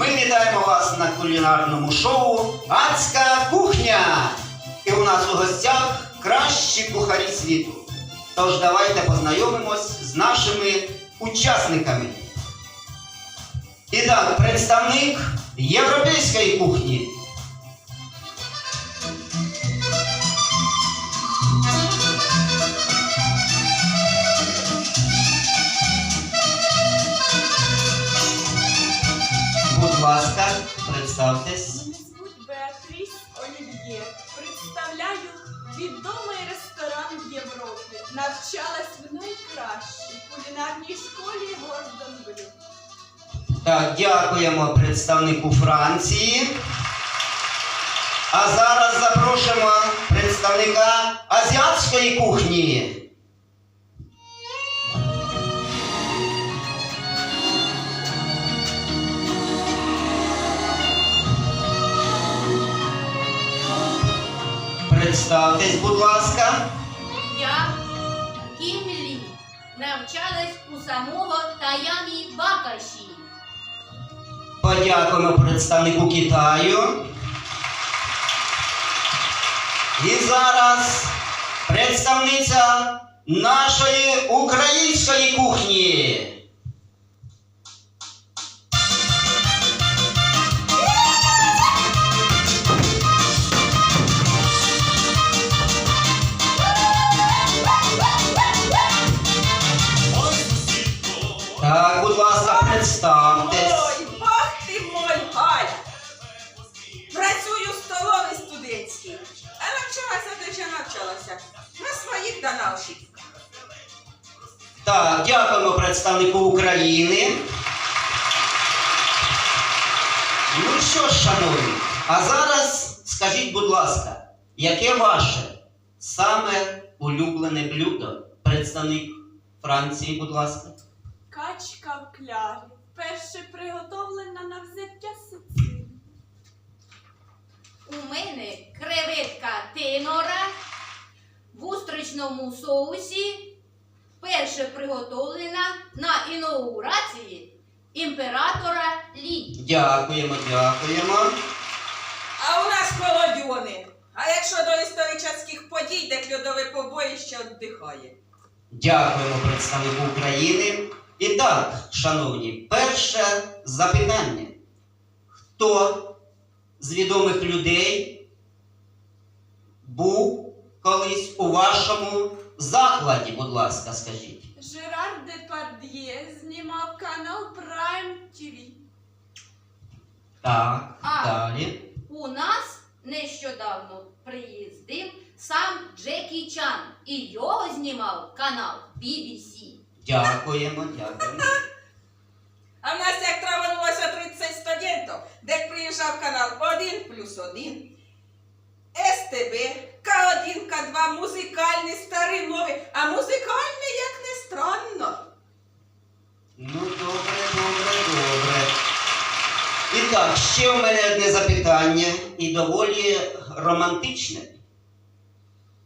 Ми вітаємо вас на кулінарному шоу Адська кухня. І у нас у гостях кращі кухарі світу. Тож давайте познайомимось з нашими учасниками. І так, представник європейської кухні. Представтесь. Звуть Беатріс Олів'є. Представляю відомий ресторан в Європі. Навчалась в найкращій кулінарній школі Гордон Блю. Так, дякуємо представнику Франції. А зараз запрошуємо представника азіатської кухні. Представтесь, будь ласка. Я Кім Лі навчалась у самого Таямі Бакаші. Подякуємо представнику Китаю. І зараз представниця нашої української кухні. Так, дякуємо представнику України. Ну що ж, шановні, а зараз скажіть, будь ласка, яке ваше саме улюблене блюдо? Представник Франції, будь ласка. Качка в клярі. Перше приготовлена на взяття Сицилії. У мене креветка тенора в устричному соусі, перше приготовлена на інаугурації імператора Лі. Дякуємо, дякуємо. А у нас холодьони. А якщо до історичних подій, де льодове побоїще віддихає. Дякуємо представнику України. І так, шановні, перше запитання. Хто з відомих людей був колись у вашому закладі, будь ласка, скажіть? Жерар Депард'є знімав канал Prime TV. Так, А. далі. У нас нещодавно приїздив сам Джекі Чан і його знімав канал BBC. Дякуємо, дякуємо. А в нас як траванулося 30 студентів, де приїжджав канал 1 плюс 1, СТБ, К1, К2, музикальний, старий, новий, а музикальний, як не странно. Ну, добре, добре, добре. І так, ще у мене одне запитання і доволі романтичне.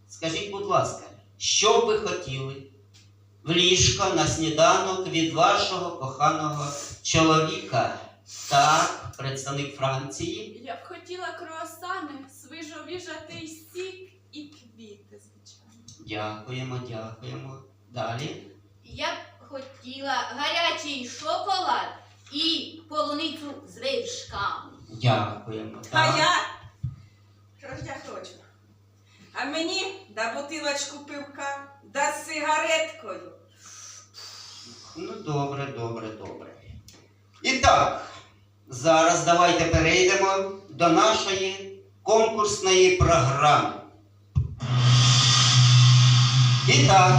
Скажіть, будь ласка, що б ви хотіли в ліжко на сніданок від вашого коханого чоловіка? Так, представник Франції. Я б хотіла круасани, свіжовіжатий сік і квіти, звичайно. Дякуємо, дякуємо. Далі. Я б хотіла гарячий шоколад і полуницю з вершками. Дякуємо. А Так. я, що ж я хочу? А мені да бутилочку пивка, да з сигареткою. Ну, добре, добре, добре. І так, зараз давайте перейдемо до нашої конкурсної програми. І так,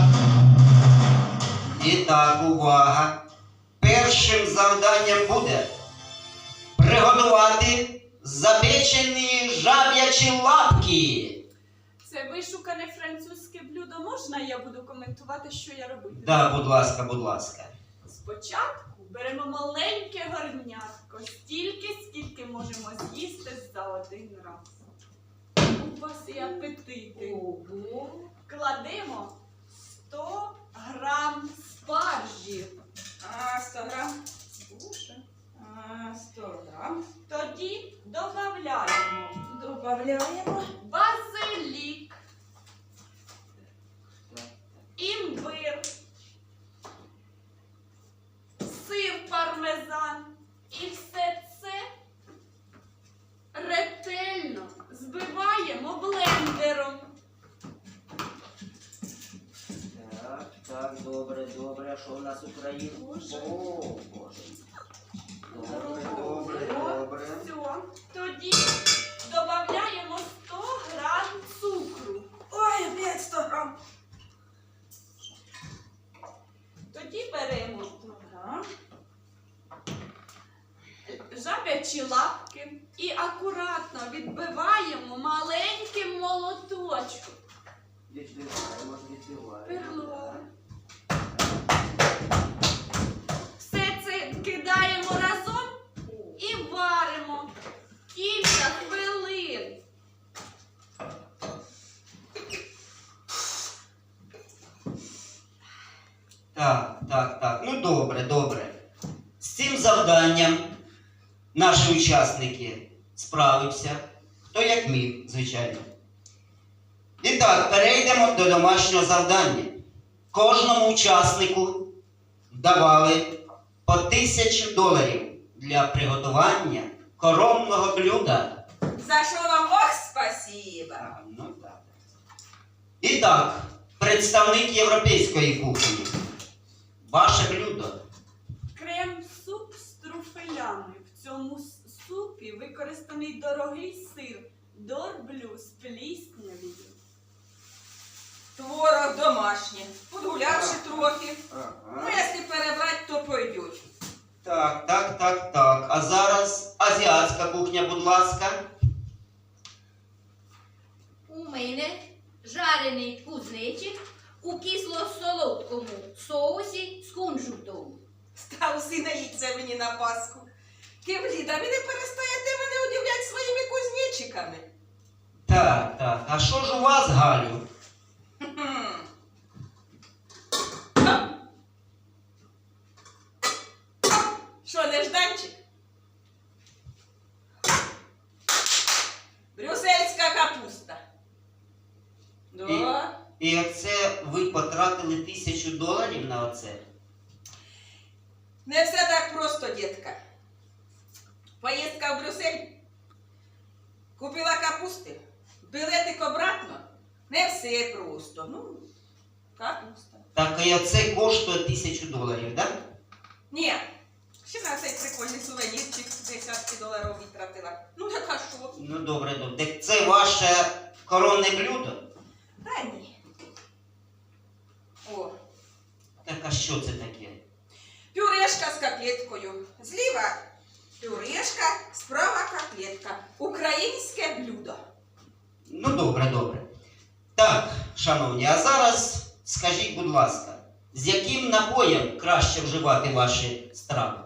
і так, увага. Першим завданням буде приготувати запечені жаб'ячі лапки. Це вишукане французьке блюдо. Можна я буду коментувати, що я робитиму? Да, будь ласка, будь ласка. Спочатку беремо маленьке горнятко, стільки, скільки можемо з'їсти за один раз. У вас і апетити. Ого. Кладемо жабячі лапки і акуратно відбиваємо маленьким молоточком. Все це кидаємо разом і варимо кілька хвилин. Так, так, так. Ну добре, добре. З цим завданням наші учасники справився. Хто як міг, звичайно. І так, перейдемо до домашнього завдання. Кожному учаснику давали по тисячу доларів для приготування коронного блюда. За що вам ох, спасибо. А, ну так. І так, представник європейської кухні. Ваше блюдо. Крем-суп з труфелями. В цьому с- супі використаний дорогий сир дорблю з пліснявою. Творог домашній. Подгулявши трохи. Ну, Ага. якщо перебрати, то пойдуть. Так, так, так, так. А зараз азіатська кухня, будь ласка. У мене жарений кузнечик у кисло-солодкому соусі з кунжутом. Страуси наїться мені на Пасху. Кивліда, ви не перестаєте мене удивляти своїми кузнечиками. Так, так. А що ж у вас, Галю? Що, нежданчик? Брюссельська капуста. Да. І оце ви потратили тисячу доларів на оце? Не все так просто, дітка. Поїздка в Брюссель. Купила капусти. Білетик обратно. Не все просто. Ну, капуста. Так і оце коштує тисячу доларів, так? Ні. Ще на цей прикольний сувенірчик десятки доларів витратила. Ну так а що? Ну добре, добре. Так це ваше коронне блюдо? Та ні. О, Так а що це таке? пюрешка з котлеткою. Зліва пюрешка, справа котлетка. Українське блюдо. Ну добре, добре. Так, шановні, а зараз скажіть, будь ласка, з яким напоєм краще вживати ваші страви?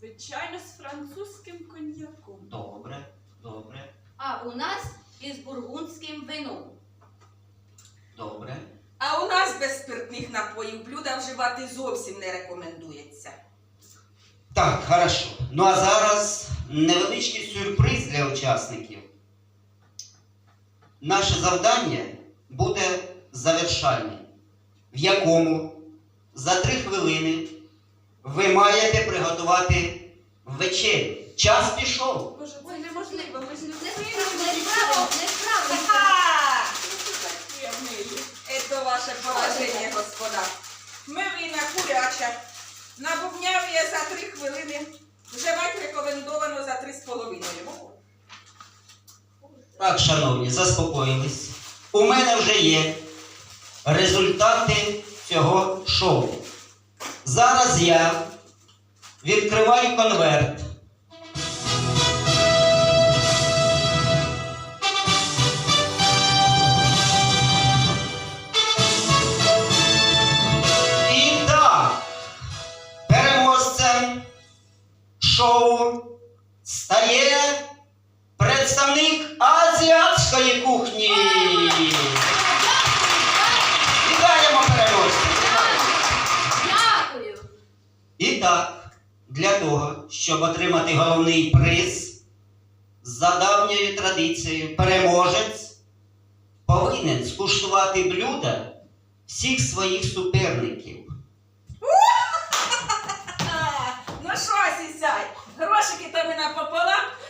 Звичайно, з французьким коньяком. Добре, добре, А у нас із бургундським вином. добре. А у нас без спиртних напоїв блюда вживати зовсім не рекомендується. Так, хорошо. Ну а зараз невеличкий сюрприз для учасників. Наше завдання буде завершальне, в якому за три хвилини ви маєте приготувати вечерю. Час пішов. Боже, це неможливо, ми ж не. Это ваше пораження, господа. Мивина куряча. Набувняв я за три хвилини. Вживати рекомендовано за три з половиною. Так, шановні, заспокоїлись. У мене вже є результати цього шоу. Зараз я відкриваю конверт. І так, Для того, щоб отримати головний приз, за давньою традицією, переможець повинен скуштувати блюда всіх своїх суперників. Ну що, сісяй, грошики то мене і